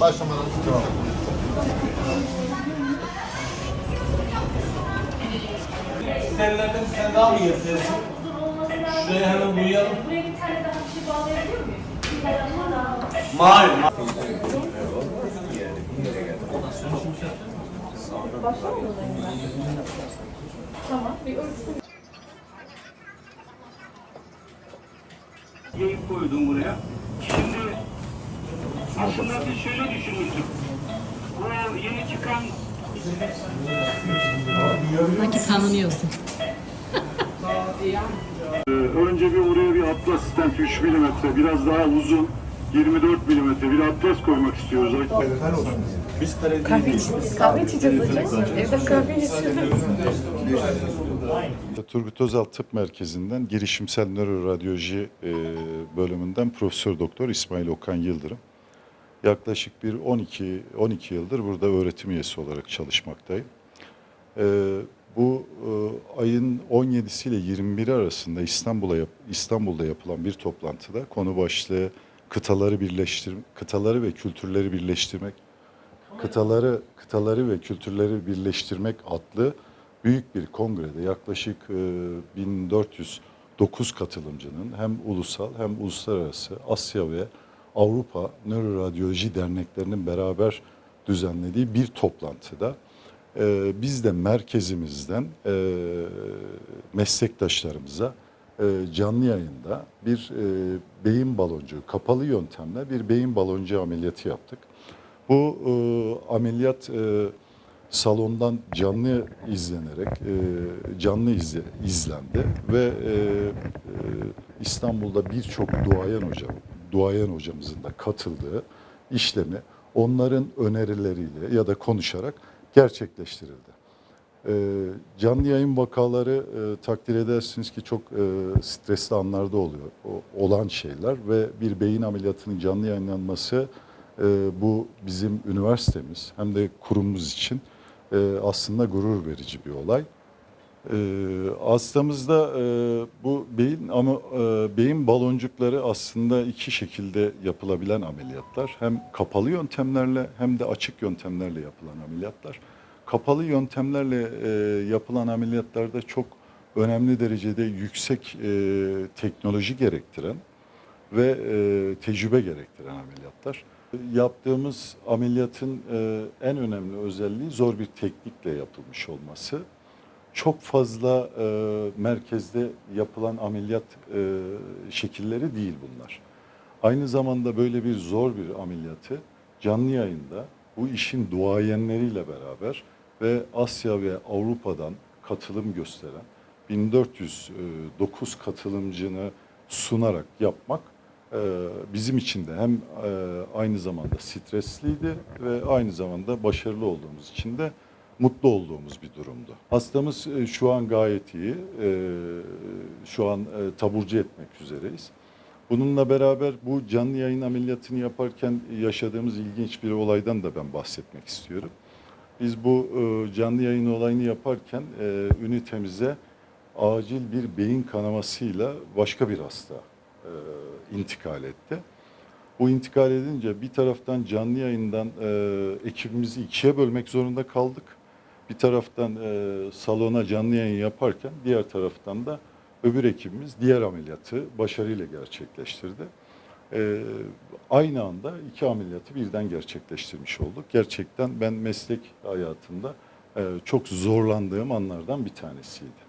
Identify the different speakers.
Speaker 1: Başlamadan. Tamam.
Speaker 2: Serilerden bir tane daha mı getirelim? Şuraya hemen uyuyalım.
Speaker 3: Buraya bir tane daha bir şey bağlayabiliyor muyuz? Bir tane daha.
Speaker 2: Mavi.
Speaker 3: Tamam. Bir ölçüsü
Speaker 4: yayın koydum buraya. Aslında biz şöyle düşünmüştük. Bu yeni çıkan
Speaker 5: Sanki tanınıyorsun.
Speaker 4: e, önce bir oraya bir atlas stent 3 milimetre biraz daha uzun 24 milimetre bir atlas koymak istiyoruz.
Speaker 3: kahve içeceğiz hocam. Evde kahve içeceğiz.
Speaker 6: Turgut Özal Tıp Merkezi'nden girişimsel nöroradyoloji e, bölümünden Profesör Doktor İsmail Okan Yıldırım. Yaklaşık bir 12 12 yıldır burada öğretim üyesi olarak çalışmaktayım. E, bu e, ayın 17'si ile 21'i arasında İstanbul'a yap- İstanbul'da yapılan bir toplantıda konu başlığı kıtaları birleştir kıtaları ve kültürleri birleştirmek kıtaları kıtaları ve kültürleri birleştirmek adlı büyük bir kongrede yaklaşık e, 1409 katılımcının hem ulusal hem uluslararası Asya ve Avrupa Nöroradyoloji derneklerinin beraber düzenlediği bir toplantıda e, biz de merkezimizden e, meslektaşlarımıza e, canlı yayında bir e, beyin baloncuğu, kapalı yöntemle bir beyin baloncuğu ameliyatı yaptık. Bu e, ameliyat e, salondan canlı izlenerek e, canlı izle, izlendi ve e, e, İstanbul'da birçok duayen hocam, duayen hocamızın da katıldığı işlemi onların önerileriyle ya da konuşarak gerçekleştirildi. E, canlı yayın vakaları e, takdir edersiniz ki çok e, stresli anlarda oluyor, o- olan şeyler ve bir beyin ameliyatının canlı yayınlanması e, bu bizim üniversitemiz hem de kurumumuz için e, aslında gurur verici bir olay. E, hastamızda e, bu beyin ama e, beyin baloncukları aslında iki şekilde yapılabilen ameliyatlar. Hem kapalı yöntemlerle hem de açık yöntemlerle yapılan ameliyatlar. Kapalı yöntemlerle e, yapılan ameliyatlarda çok önemli derecede yüksek e, teknoloji gerektiren ve e, tecrübe gerektiren ameliyatlar. Yaptığımız ameliyatın e, en önemli özelliği zor bir teknikle yapılmış olması. Çok fazla e, merkezde yapılan ameliyat e, şekilleri değil bunlar. Aynı zamanda böyle bir zor bir ameliyatı canlı yayında bu işin duayenleriyle beraber ve Asya ve Avrupa'dan katılım gösteren 1409 katılımcını sunarak yapmak e, bizim için de hem e, aynı zamanda stresliydi ve aynı zamanda başarılı olduğumuz için de mutlu olduğumuz bir durumdu. Hastamız e, şu an gayet iyi. E, Şu an e, taburcu etmek üzereyiz. Bununla beraber bu canlı yayın ameliyatını yaparken yaşadığımız ilginç bir olaydan da ben bahsetmek istiyorum. Biz bu canlı yayın olayını yaparken ünitemize acil bir beyin kanamasıyla başka bir hasta intikal etti. Bu intikal edince bir taraftan canlı yayından ekibimizi ikiye bölmek zorunda kaldık. Bir taraftan e, salona canlı yayın yaparken diğer taraftan da öbür ekibimiz diğer ameliyatı başarıyla gerçekleştirdi. E, aynı anda iki ameliyatı birden gerçekleştirmiş olduk. Gerçekten ben meslek hayatında e, çok zorlandığım anlardan bir tanesiydi.